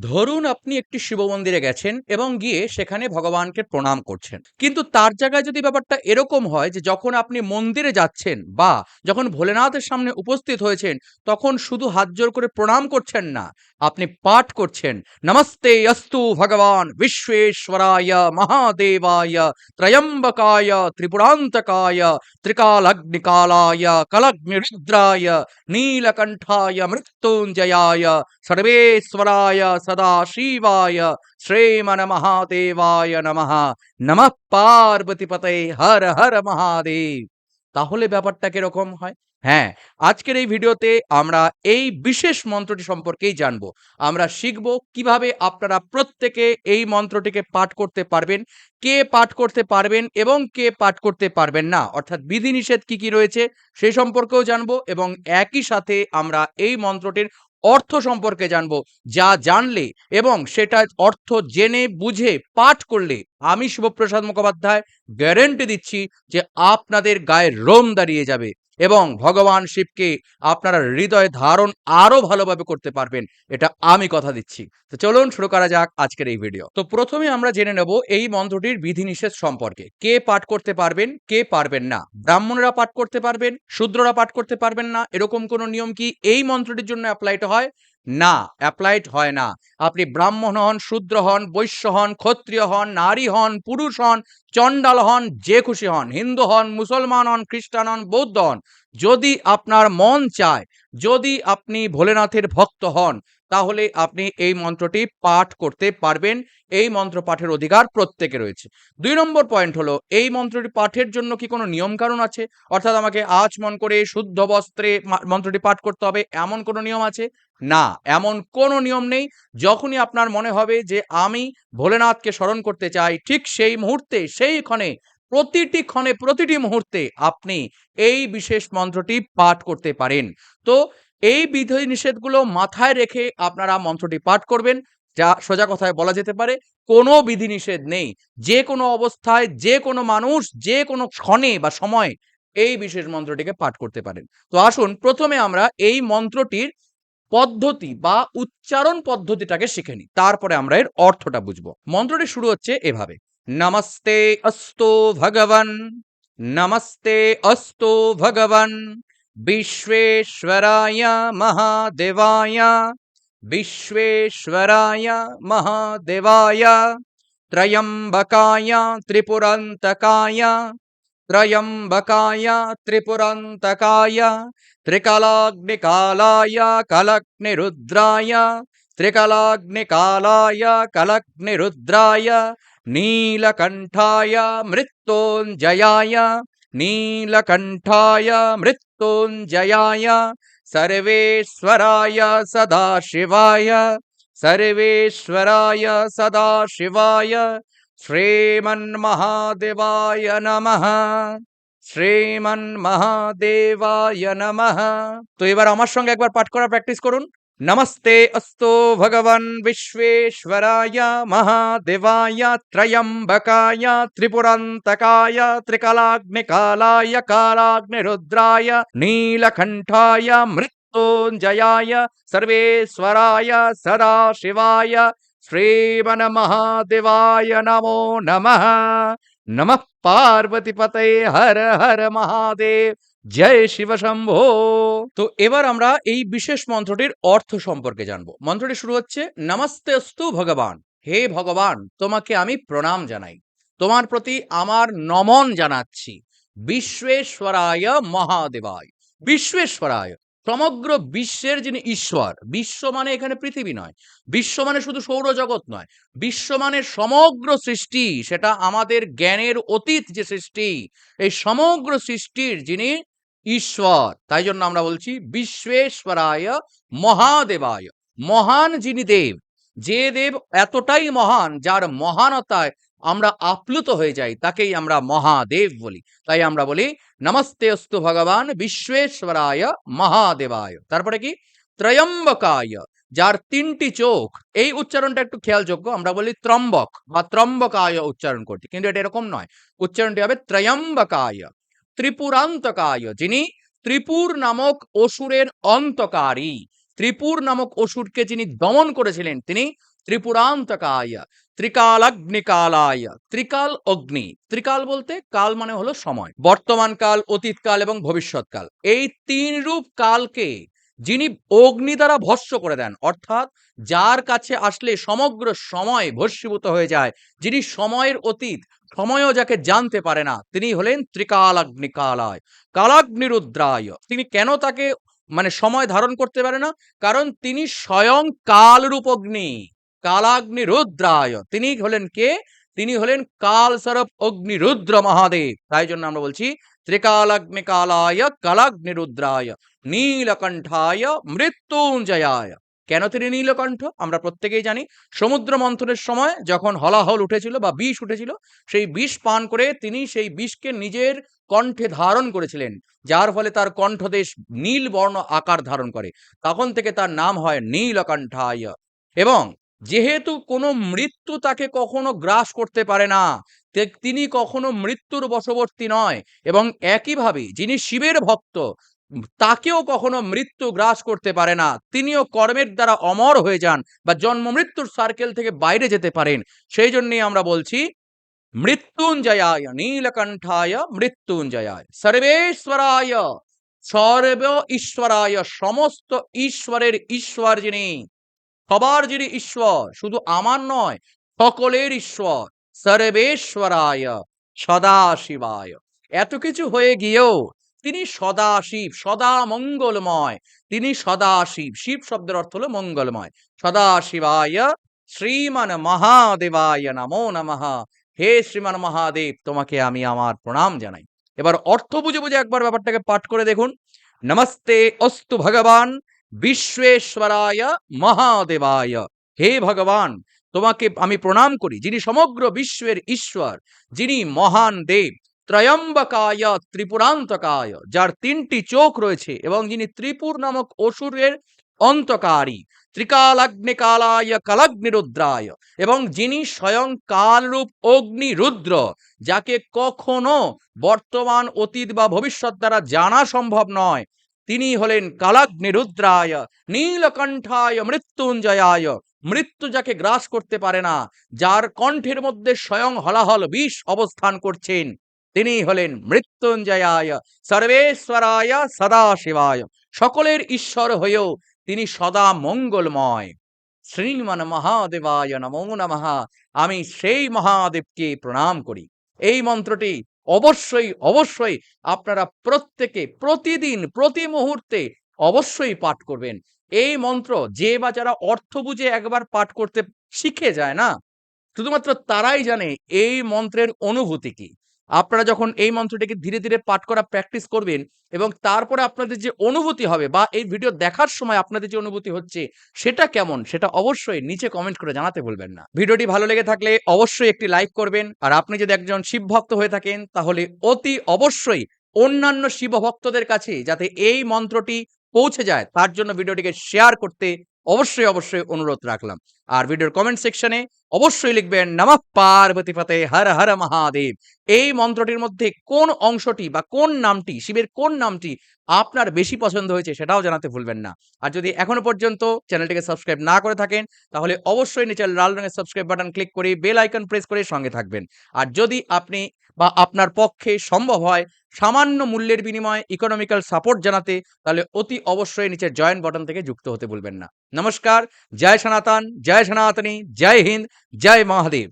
ধরুন আপনি একটি শিব মন্দিরে গেছেন এবং গিয়ে সেখানে ভগবানকে প্রণাম করছেন। কিন্তু তার জায়গায় যদি ব্যাপারটা এরকম হয় যে যখন আপনি মন্দিরে যাচ্ছেন বা যখন ভোলেনাথের সামনে উপস্থিত হয়েছেন, তখন শুধু হাত জোর করে প্রণাম করছেন না, আপনি পাঠ করছেন, নমস্তে অস্তু ভগবান বিশ্বেশ্বরায় মহাদেবায় ত্রয়ম্বকায় ত্রিপুরান্তকায় ত্রিকালগ্নিকালায় কলগ্নিরুদ্রায় নীলকণ্ঠায় মৃত্যুঞ্জয়ায় সর্বেশ্বরায় सदाशिवाय श्रीमन মহাদেবায় নমঃ নমঃ পার্বতীপতে হর হর মহাদেব তাহলে ব্যাপারটা কিরকম হয় হ্যাঁ আজকের এই ভিডিওতে আমরা এই বিশেষ মন্ত্রটি সম্পর্কেই জানবো আমরা শিখব কিভাবে আপনারা প্রত্যেকে এই মন্ত্রটিকে পাঠ করতে পারবেন কে পাঠ করতে পারবেন এবং কে পাঠ করতে পারবেন না অর্থাৎ বিধিনিষেধ কি কি রয়েছে সেই সম্পর্কেও জানবো এবং একই সাথে আমরা এই মন্ত্রটির অর্থ সম্পর্কে জানব, যা জানলে এবং সেটা অর্থ জেনে বুঝে পাঠ করলে। আমি শিবপ্রসাদ মুখোপাধ্যায় গ্যারেন্টি দিচ্ছি যে আপনাদের গায়ে রোম দাঁড়িয়ে যাবে এবং ভগবান শিবকে আপনারা হৃদয়ে ধারণ আরও ভালোভাবে করতে পারবেন, এটা আমি কথা দিচ্ছি। তো চলুন শুরু করা যাক আজকের এই ভিডিও তো প্রথমে আমরা জেনে নেব এই মন্ত্রটির বিধিনিষেধ সম্পর্কে। কে পাঠ করতে পারবেন, কে পারবেন না? ব্রাহ্মণরা পাঠ করতে পারবেন, শূদ্ররা পাঠ করতে পারবেন না? এরকম কোনো নিয়ম কি এই মন্ত্রটির জন্য অ্যাপ্লাইড হয়? না অ্যাপ্লাইড হয় না। আপনি ব্রাহ্মণ হন, শূদ্র হন, বৈশ্য হন, ক্ষত্রিয় হন, নারী হন, পুরুষ হন, চণ্ডাল হন, যে খুশি হন, হিন্দু হন, মুসলমান হন, খ্রিস্টান হন, বৌদ্ধ হন যদি আপনার মন চায়, যদি আপনি ভোলেনাথের ভক্ত হন, তাহলে আপনি এই মন্ত্রটি পাঠ করতে পারবেন। এই মন্ত্র পাঠের অধিকার প্রত্যেকে রয়েছে। দুই নম্বর পয়েন্ট হলো, এই মন্ত্রটি পাঠের জন্য কি কোনো নিয়ম কারণ আছে? অর্থাৎ আমাকে আজ মন করে শুদ্ধ বস্ত্রে মন্ত্রটি পাঠ করতে হবে, এমন কোনো নিয়ম আছে? না, এমন কোনো নিয়ম নেই। যখনই আপনার মনে হবে যে আমি ভোলেনাথকে স্মরণ করতে চাই, ঠিক সেই মুহূর্তে সেই ক্ষণে প্রতিটি ক্ষণে, প্রতিটি মুহূর্তে আপনি এই বিশেষ মন্ত্রটি পাঠ করতে পারেন। তো এই বিধি নিষেধগুলো মাথায় রেখে আপনারা মন্ত্রটি পাঠ করবেন। যা সোজা কথায় বলা যেতে পারে, কোনো বিধিনিষেধ নেই। যে কোনো অবস্থায়, যে কোনো মানুষ, যে কোনো ক্ষণে বা সময়ে এই বিশেষ মন্ত্রটিকে পাঠ করতে পারেন। তো আসুন, প্রথমে আমরা এই মন্ত্রটির পদ্ধতি বা উচ্চারণ পদ্ধতিটাকে শিখে নিই। তারপরে আমরা এর অর্থটা বুঝব। মন্ত্রটি শুরু হচ্ছে এভাবে। নমস্তে অস্তু ভগবান নমস্তে অস্তু ভগবান বিশ্বেশ্বরায় মহাদেবায় বিশ্বেশ্বরায় মহাদেবায় ত্রয়ম্বকায় ত্রিপুরান্তকায় ত্রয়ম্বকায় ত্রিপুরান্তকায় ত্রিকলাগ্নিকালায় কলগ্নিরুদ্রায় ত্রিকলাগ্নিকালায় কলগ্নিরুদ্রায় নীলকণ্ঠায় মৃত্যুঞ্জয়ায় नीलकण्ठाय मृत्युञ्जयाय सर्वेश्वराय सदाशिवाय सर्वेश्वराय सदाशिवाय श्रीमन्महादेवाय नमः শ্রীমন্মহাদেবায় নমঃ তো এবার আমার সঙ্গে একবার পাঠ করা প্র্যাকটিস করুন নমস্তে অস্তু ভগবান বিশ্বেশ্বরায় মহাদেবায় ত্রয়ম্বকায় ত্রিপুরান্তকায় ত্রিকলাগ্নিকালায় কালাগ্নিরুদ্রায় নীলকণ্ঠায় মৃত্যুঞ্জয়ায় সর্বেশ্বরায় সদাশিবায় শ্রীমন্মহাদেবায় নমো নমঃ নমঃ পার্বতীপতে হর হর মহাদেব জয় শিব শম্ভো। তো এবার আমরা এই বিশেষ মন্ত্রটির অর্থ সম্পর্কে জানব। মন্ত্রটি শুরু হচ্ছে নমস্তে অস্তু ভগবান। হে ভগবান, তোমাকে আমি প্রণাম জানাই। তোমার প্রতি আমার নমন জানাচ্ছি। বিশ্বেশ্বরায় মহাদেবায়। বিশ্বেশ্বরায়, সমগ্র বিশ্বের যিনি ঈশ্বর, বিশ্ব মানে এখানে পৃথিবী নয়। বিশ্ব মানে শুধু সৌরজগৎ নয়। বিশ্ব মানে সমগ্র সৃষ্টি, সেটা আমাদের জ্ঞানের অতীত যে সৃষ্টি, এই সমগ্র সৃষ্টির যিনি ঈশ্বর। তাই জন্য আমরা বলছি বিশ্বেশ্বরায় মহাদেবায়। মহান যিনি দেব, যে দেব এতটাই মহান, যার মহানতায় আমরা আপ্লুত হয়ে যাই, তাকেই আমরা মহাদেব বলি। তাই আমরা বলি, নমস্তে অস্তু ভগবান, বিশ্বেশ্বরায় মহাদেবায়। তারপরে কি? ত্রয়ম্বকায় যার তিনটি চোখ। এই উচ্চারণটা একটু খেয়ালযোগ্য, আমরা বলি ত্রম্বক, বা ত্রম্বকায় উচ্চারণ করছি। কিন্তু এটা এরকম নয়। উচ্চারণটি হবে ত্রয়ম্বকায়। ত্রিপুরান্তকায় যিনি ত্রিপুর নামক অসুরের অন্তকারী। ত্রিপুর নামক অসুরকে যিনি দমন করেছিলেন, তিনি ত্রিপুরান্তকায়, ত্রিকালাগ্নিকালায়, ত্রিকাল অগ্নি। ত্রিকাল বলতে কাল মানে হলো সময়। বর্তমান কাল, অতীত কাল এবং ভবিষ্যৎকাল এই তিন রূপ কালকে যিনি অগ্নি দ্বারা ভস্য করে দেন, অর্থাৎ যার কাছে আসলে সমগ্র সময় ভস্মীভূত হয়ে যায়, যিনি সময়ের অতীত সময়ও যাকে জানতে পারে না। তিনি হলেন ত্রিকালাগ্নিকালায়, কালাগ্নিরুদ্রায়। তিনি কেন তাকে মানে সময় ধারণ করতে পারে না? কারণ তিনি স্বয়ং কালরূপ অগ্নি কালাগ্নি রুদ্রায় তিনি হলেন কে? তিনি হলেন কাল স্বরূপ অগ্নি রুদ্র মহাদেব। তাই জন্য আমরা বলছি ত্রিকালাগ্নি কালায় কালাগ্নি রুদ্রায় নীলকণ্ঠায় মৃত্যুঞ্জয়ায়। কেন তিনি নীলকণ্ঠ আমরা প্রত্যেকেই জানি, সমুদ্র মন্থনের সময় যখন হলাহল উঠেছিল বা বিষ উঠেছিল, সেই বিষ পান করে তিনি সেই বিষকে নিজের কণ্ঠে ধারণ করেছিলেন, যার ফলে তার কণ্ঠদেশ নীল বর্ণ আকার ধারণ করে। তখন থেকে তার নাম হয় নীলকণ্ঠায়। এবং যেহেতু কোনো মৃত্যু তাকে কখনো গ্রাস করতে পারে না তিনি কখনো মৃত্যুর বশবর্তী নয়। এবং একইভাবে যিনি শিবের ভক্ত তাকেও কখনো মৃত্যু গ্রাস করতে পারে না। তিনিও কর্মের দ্বারা অমর হয়ে যান বা জন্ম মৃত্যুর সার্কেল থেকে বাইরে যেতে পারেন। সেই জন্যই আমরা বলছি, মৃত্যুঞ্জয়ায় নীলকণ্ঠায় মৃত্যুঞ্জয়ায়। সর্বেশ্বরায়, সর্ব ঈশ্বরায়, সমস্ত ঈশ্বরের ঈশ্বর যিনি, সবার যিনি ঈশ্বর, শুধু আমার নয়, সকলের ঈশ্বর, সর্বেশ্বরায়, সদাশিবায়। এত কিছু হয়ে গিয়েও তিনি সদাশিব সদা মঙ্গলময়। তিনি সদাশিব শিব শিব শব্দের অর্থ হলো মঙ্গলময়। সদাশিবায় শ্রীমান মহাদেবায় নমো নমঃ। হে শ্রীমান মহাদেব, তোমাকে আমি আমার প্রণাম জানাই। এবার অর্থ বুঝে বুঝে একবার ব্যাপারটাকে পাঠ করে দেখুন। নমস্তে, অস্তু ভগবান, বিশ্বেশ্বরায় মহাদেবায়। হে ভগবান, তোমাকে আমি প্রণাম করি, যিনি সমগ্র বিশ্বের ঈশ্বর, যিনি মহান দেব। ত্রয়ম্বকায় ত্রিপুরান্তকায়, যার তিনটি চোখ রয়েছে এবং যিনি ত্রিপুর নামক অসুরের অন্তকারী, ত্রিকালাগ্নিকালায় কালাগ্নিরুদ্রায় এবং যিনি স্বয়ং কালরূপ অগ্নি রুদ্র যাকে কখনো বর্তমান অতীত বা ভবিষ্যৎ দ্বারা জানা সম্ভব নয়, তিনি হলেন কালাগ্নিরুদ্রায়, নীলকণ্ঠায় মৃত্যুঞ্জয়ায়, মৃত্যু যাকে গ্রাস করতে পারে না, যার কণ্ঠের মধ্যে স্বয়ং হলাহল বিষ অবস্থান করছেন। তিনি হলেন মৃত্যুঞ্জয়ায়, সর্বেশ্বরায় সদাশিবায়। সকলের ঈশ্বর হয়েও তিনি সদা মঙ্গলময়। শ্রীমান মহাদেবায় নমো নমঃ। আমি সেই মহাদেবকে প্রণাম করি। এই মন্ত্রটি অবশ্যই অবশ্যই আপনারা প্রত্যেকে প্রতিদিন, প্রতি মুহূর্তে অবশ্যই পাঠ করবেন। এই মন্ত্র যে বা যারা অর্থ বুঝে একবার পাঠ করতে শিখে যায় না, শুধুমাত্র তারাই জানে এই মন্ত্রের অনুভূতি কি। আপনারা যখন এই মন্ত্রটিকে ধীরে ধীরে পাঠ করা প্র্যাকটিস করবেন এবং তারপরে আপনাদের যে অনুভূতি হবে বা এই ভিডিও দেখার সময় আপনাদের যে অনুভূতি হচ্ছে সেটা কেমন সেটা অবশ্যই নিচে কমেন্ট করে জানাতে ভুলবেন না। ভিডিওটি ভালো লেগে থাকলে অবশ্যই একটি লাইক করবেন। আর আপনি যদি একজন শিব ভক্ত হয়ে থাকেন তাহলে অতি অবশ্যই অন্যান্য শিব ভক্তদের কাছে যাতে এই মন্ত্রটি পৌঁছে যায়, তার জন্য ভিডিওটিকে শেয়ার করতে অবশ্যই অবশ্যই অনুরোধ রাখলাম। আর ভিডিওর কমেন্ট সেকশনে অবশ্যই লিখবেন, নমঃ পার্বতী ফতে হর হর মহাদেব। এই মন্ত্রটির মধ্যে কোন অংশটি বা কোন নামটি, শিবের কোন নামটি আপনার বেশি পছন্দ হয়েছে সেটাও জানাতে ভুলবেন না। আর যদি এখনও পর্যন্ত চ্যানেলটিকে সাবস্ক্রাইব না করে থাকেন, তাহলে অবশ্যই নিচের লাল রঙের সাবস্ক্রাইব বাটন ক্লিক করে বেল আইকন প্রেস করে সঙ্গে থাকবেন। আর যদি আপনি বা আপনার পক্ষে সম্ভব হয় সামান্য মূল্যের বিনিময়ে ইকোনমিক্যাল সাপোর্ট জানাতে, তাহলে অতি অবশ্যই নিচের জয়েন্ট বটন থেকে যুক্ত হতে ভুলবেন না। নমস্কার, জয় সনাতন, জয় সনাতনী, জয় হিন্দ, জয় মহাদেব।